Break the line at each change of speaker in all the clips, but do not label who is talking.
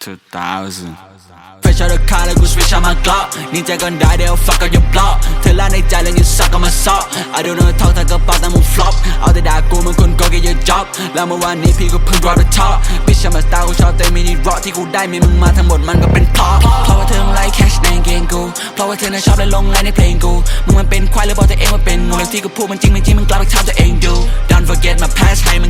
2000 Fresh out the car แล้วกู switch on my Glock นี่ใจก่อนได้เดี๋ยว fuck up your block เธอละในใจแล้ว you suck on my sock I don't know talk ถ้ากระเป๋าแต่มึง flop เอาแต่ด่ากูมึงคน go get your job แล้วเมื่อวานนี้พี่ก็เพิ่ง drop the top bitch I'm a star กูชอบเต้นมินิ rock ที่กูได้มีมึงมาทั้งหมดมันก็เป็นเพราะเพราะว่าเธอมันไล่ cash ในเกงกู เพราะว่าเธอน่ะชอบและลงไลน์ในเพลงกู มึงมันเป็นควายหรือบอกตัวเองว่าเป็นงูแล้วที่กูพูดมันจริงไม่จริงมึงกลับไปทำตัวเองดู Don't forget my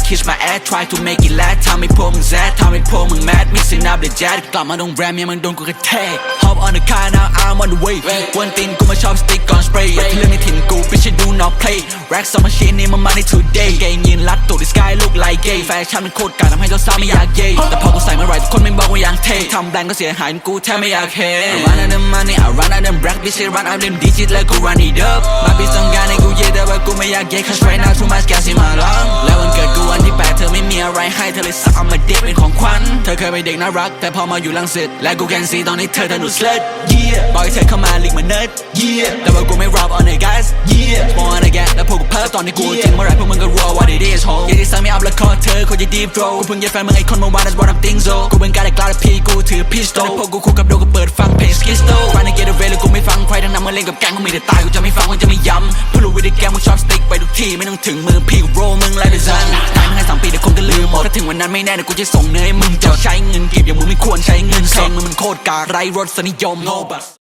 kiss my ass try to make it last ทำให้พวกมึงแซดทำให้พวกมึงแมด mixing up the jazz กลับมาโรงแรมยังมึงโดนกูกระแทก hop on the car now I'm on the way วันตีนกูมาชอบสติ๊กก่อนสเปรย์อย่าทะลึ่งในถิ่นกู bitch do not play rack สองมาชีนนี่มันมาใน today เกงยืนรัดตูด the sky look like gay แฟชั่นมันโคตรกาดทำให้เจ้าสาวไม่อยากเย่แต่พอกูใส่ มาไรทุกคนไม่บอกว่าอยากเท่ทำแบรนด์ก็เสียหายกูแทบไม่อยากเห็น I run out of money I run out of black bitch I run out of digit แล้วกู run it up มาปีสงการในกูเย่แต่ว่ากูไม่อยากเย่ cause right now too much gas in my lung แล้ววันเกิดกูวันที่แปดเธอไม่มีอะไรให้เธอเลยสักเอามาเด็กเป็นของขวัญเธอเคยเป็นเด็กน่ารัก แต่พอมาอยู่ลังสิตและกูแกนซีตอนนี้เธอถนุสเลิศ yeah บอกให้เธอเข้ามาลิกมาเนิร์ด yeah แต่ว่ากูไม่ rob on it guys yeah แล้วพวกกูเพ้อตอนนี้กูจริงเมื่อไรพวกมึงก็รัว what it is ho อย่าที่สั่งไม่อัพแล้วคอเธอคนจะ deep throw กูเพิ่งเย็ดแฟนมึงไอ้คนเมื่อวาน that's what I'm thinking so กูเป็นการได้กล้าและพี่กูถือ pistol พวกกูคู่กับโดกูเปิดฟังเพลง skisto trying to get away แล้วกูไม่ฟังใครทั้งนั้นมาเล่นกับแก๊งกูมีแต่ตายกูจะไม่ฟังกูจะไม่ย้ำเพื่อรู้วิธีแกมึงชอบ stick ไปทุกที่ไม่ต้องถึงมือพี่กู roll มึงไล่ไปซันตายมึงให้สามปีเดี๋ยวคงจะลืมหมดถ้าถึงวันนั้นไม่แน่เดี๋ยวกูจะส่งเนื้อให้มึงจะใช้เงินเก็บอย่างมึงไม่ควรใช้เงินเซ็งมึงมันโคตรกากไรรสนิยม no but